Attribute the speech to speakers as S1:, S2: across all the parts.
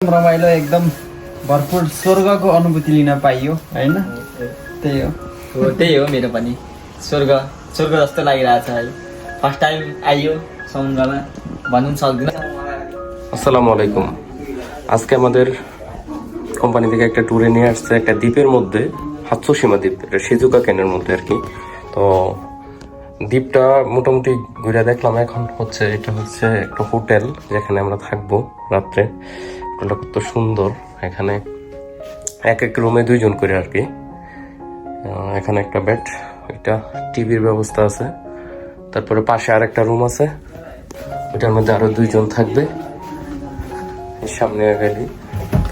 S1: रमाइलो एकदम भरपुर स्वर्गको अनुभूति लिन पाइयो होइन त्यही हो
S2: हो त्यही हो मेरो पनि स्वर्ग स्वर्ग जस्तो लागिरहेछ है फर्स्ट टाइम आइयो समुद्रमा भन्नु पनि सक्दिनँ
S3: আসসালামু আলাইকুম আজকে আমাদের কোম্পানি থেকে একটা ট্যুরে নিয়ে আসছে একটা দ্বীপের মধ্যে হাতসীমা দ্বীপ এটা সিজুকা কেনের মধ্যে আর কি তো দ্বীপটা মোটামুটি ঘুরে দেখলাম এখন হচ্ছে এটা হচ্ছে একটা হোটেল যেখানে আমরা থাকবো রাত্রে হোটেলটা কত সুন্দর। এখানে এক এক রুমে দুইজন করে আর কি। এখানে একটা বেড এটা টিভির ব্যবস্থা আছে। তারপরে পাশে আর একটা রুম আছে। ওটার মধ্যে আরও দুইজন থাকবে। সামনে গেলি,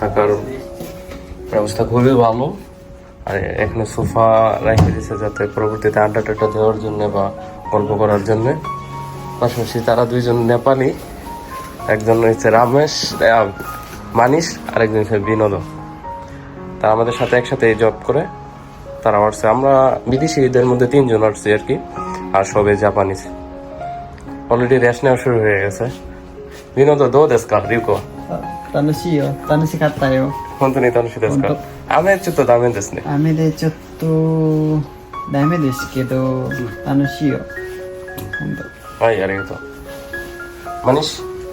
S3: থাকার ব্যবস্থা খুবই ভালো। আর এখানে সোফা রেখে দিয়েছে যাতে পরবর্তীতে আড্ডা টাড্ডা দেওয়ার জন্য বা গল্প করার জন্য। পাশাপাশি তারা দুইজন নেপালি, একজন হচ্ছে রামেশ মানিস আর একজন হচ্ছে বিনোদ তারা আমাদের সাথে একসাথে জব করে তারা আসছে আমরা বিদেশিদের মধ্যে তিনজন আসছি আর কি আর সবে জাপানিজ অলরেডি রেস্ট নেওয়া শুরু হয়ে গেছে বিনোদ দো দেশকা রিউকো
S1: 楽しいよ楽しかったよ
S3: 本当に楽しいですか
S1: 本
S3: 雨ちょっとダメですね
S1: 雨でちょっとダメですけど楽しいよ本当
S3: はいありがとうマニシ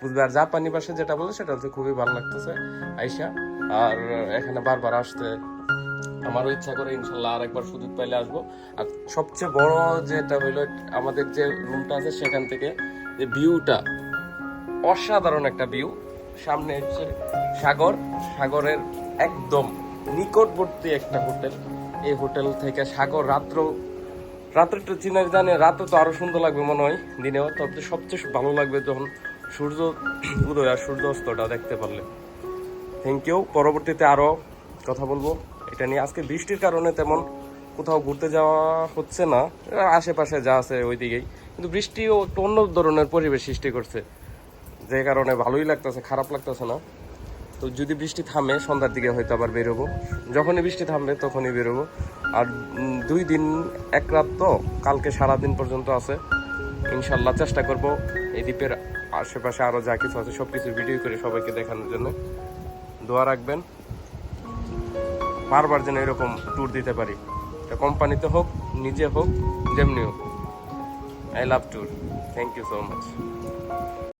S3: বুঝবে আর জাপানি ভাষা যেটা বলে সেটা হচ্ছে খুবই ভালো লাগতেছে আইসা আর এখানে বারবার আসতে আমারও ইচ্ছা করে ইনশাল্লাহ আর একবার সুযোগ পাইলে আসব। আর সবচেয়ে বড় যেটা হইল, আমাদের যে রুমটা আছে সেখান থেকে যে ভিউটা অসাধারণ একটা ভিউ সামনে হচ্ছে সাগর। সাগরের একদম নিকটবর্তী একটা হোটেল। এই হোটেল থেকে সাগর রাত্র রাত্রেটা চিনার জানে, রাতে তো আরও সুন্দর লাগবে মনে হয় দিনেও। তবে সবচেয়ে ভালো লাগবে যখন সূর্য উদয় আর সূর্য অস্তটা দেখতে পারলে। থ্যাংক ইউ পরবর্তীতে আরও কথা বলব। এটা নিয়ে আজকে বৃষ্টির কারণে তেমন কোথাও ঘুরতে যাওয়া হচ্ছে না। আশেপাশে যা আছে ওইদিকেই। কিন্তু বৃষ্টিও একটু অন্য ধরনের পরিবেশ সৃষ্টি করছে। যে কারণে ভালোই লাগতেছে, খারাপ লাগতেছে না। তো যদি বৃষ্টি থামে, সন্ধ্যার দিকে হয়তো আবার বেরোবো। যখনই বৃষ্টি থামবে, তখনই বেরোবো। আর দুই দিন, এক রাত তো, কালকে সারা দিন পর্যন্ত আছে। ইনশাল্লাহ চেষ্টা করব এই দ্বীপের আশেপাশে আরও যা কিছু আছে সবকিছু ভিডিও করে সবাইকে দেখানোর জন্য। দোয়া রাখবেন, বারবার যেন এরকম ট্যুর দিতে পারি। কোম্পানিতে হোক, নিজে হোক, যেমনি হোক। I love tour thank you so much